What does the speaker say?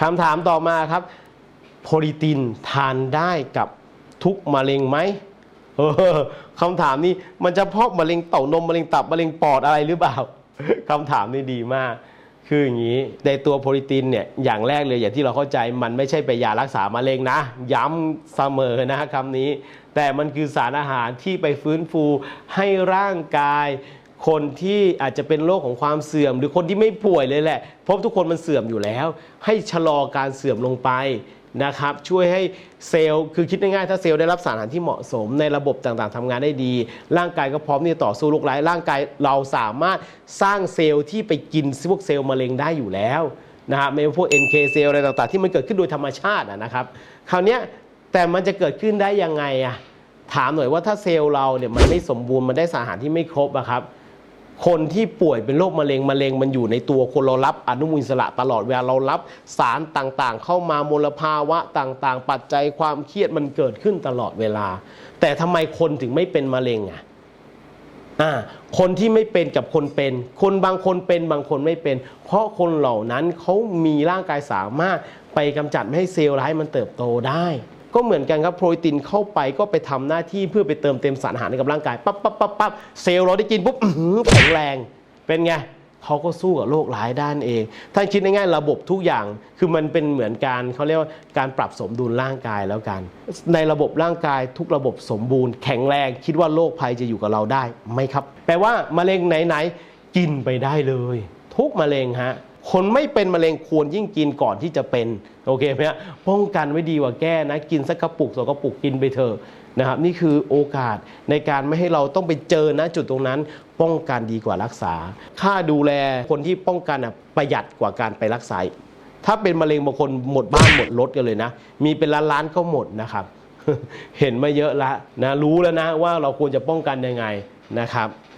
คำถามต่อมาครับ โพลิตินทานได้กับทุกมะเร็งไหมเออคำถามนี้มันจะเพาะมะเร็งเต่านมมะเร็งตับมะเร็งปอดอะไรหรือเปล่าคำถามนี้ดีมาก คืออย่างนี้ในตัวโพลิตินเนี่ยอย่างแรกเลยอย่างที่เราเข้าใจมันไม่ใช่ไปยารักษามะเร็งนะ ย้ำเสมอนะคำนี้ แต่มันคือสารอาหารที่ไปฟื้นฟูให้ร่างกาย คนที่อาจจะเป็นโรคของความเสื่อม หรือคนที่ไม่ป่วยเลยแหละเพราะทุกคนมันเสื่อมอยู่แล้ว ให้ชะลอการเสื่อมลงไปนะครับช่วยให้เซลล์คือคิดง่ายๆถ้าเซลล์ได้รับสารอาหารที่เหมาะสม ในระบบต่างๆทำงานได้ดี ร่างกายก็พร้อมที่จะต่อสู้โรคร้ายร่างกายเราสามารถสร้างเซลล์ที่ไปกินพวกเซลล์มะเร็งได้อยู่แล้วนะฮะไม่ว่าพวก NK เซลล์อะไรต่างๆ ที่มันเกิดขึ้นโดยธรรมชาตินะครับคราวนี้แต่มันจะเกิดขึ้นได้ยังไงอะถามหน่อยว่าถ้าเซลล์เราเนี่ยมันไม่สมบูรณ์มันได้สารอาหารที่ไม่ครบอะครับ คนที่ป่วยเป็นโรคมะเร็งมะเร็งมันอยู่ในตัวคนเรารับอนุมูลอิสระตลอดเวลาเรารับสารต่างๆ เข้ามามลภาวะต่างๆ ปัจจัยความเครียดมันเกิดขึ้นตลอดเวลา แต่ทำไมคนถึงไม่เป็นมะเร็งอะอ่าคนที่ไม่เป็นกับคนเป็น คนบางคนเป็นบางคนไม่เป็น เพราะคนเหล่านั้นเขามีร่างกายสามารถไปกำจัดไม่ให้เซลล์ร้ายมันเติบโตได้ ก็เหมือนกันครับโปรตีนเข้าไปก็ไปทำหน้าที่เพื่อไปเติมเต็มสารอาหารให้กับร่างกายปั๊บปั๊บปั๊บปั๊บเซลล์เราได้กินปุ๊บแข็งแรงเป็นไงเขาก็สู้กับโรคร้ายด้านเองถ้าคิดง่ายๆระบบทุกอย่าง คือมันเป็นเหมือนการเขาเรียกว่าการปรับสมดุลร่างกายแล้วกัน ในระบบร่างกายทุกระบบสมบูรณ์ แข็งแรง คิดว่าโรคภัยจะอยู่กับเราได้ไหมครับ แปลว่ามะเร็งไหนๆกินไปได้เลย ทุกมะเร็งฮะ คนไม่เป็นมะเร็งควรยิ่งกินก่อนที่จะเป็นโอเคไหมฮะป้องกันไว้ดีกว่าแก้นะกินสักกระปุกสองกระปุกกินไปเถอะนะครับนี่คือโอกาสในการไม่ให้เราต้องไปเจอนะจุดตรงนั้น ป้องกันดีกว่ารักษา ค่าดูแลคนที่ป้องกันอะประหยัดกว่าการไปรักษา ถ้าเป็นมะเร็งบางคนหมดบ้านหมดรถกันเลยนะ มีเป็นล้านล้านๆก็หมดนะครับ เห็นมาเยอะแล้วนะรู้แล้วนะว่าเราควรจะป้องกันยังไงนะครับ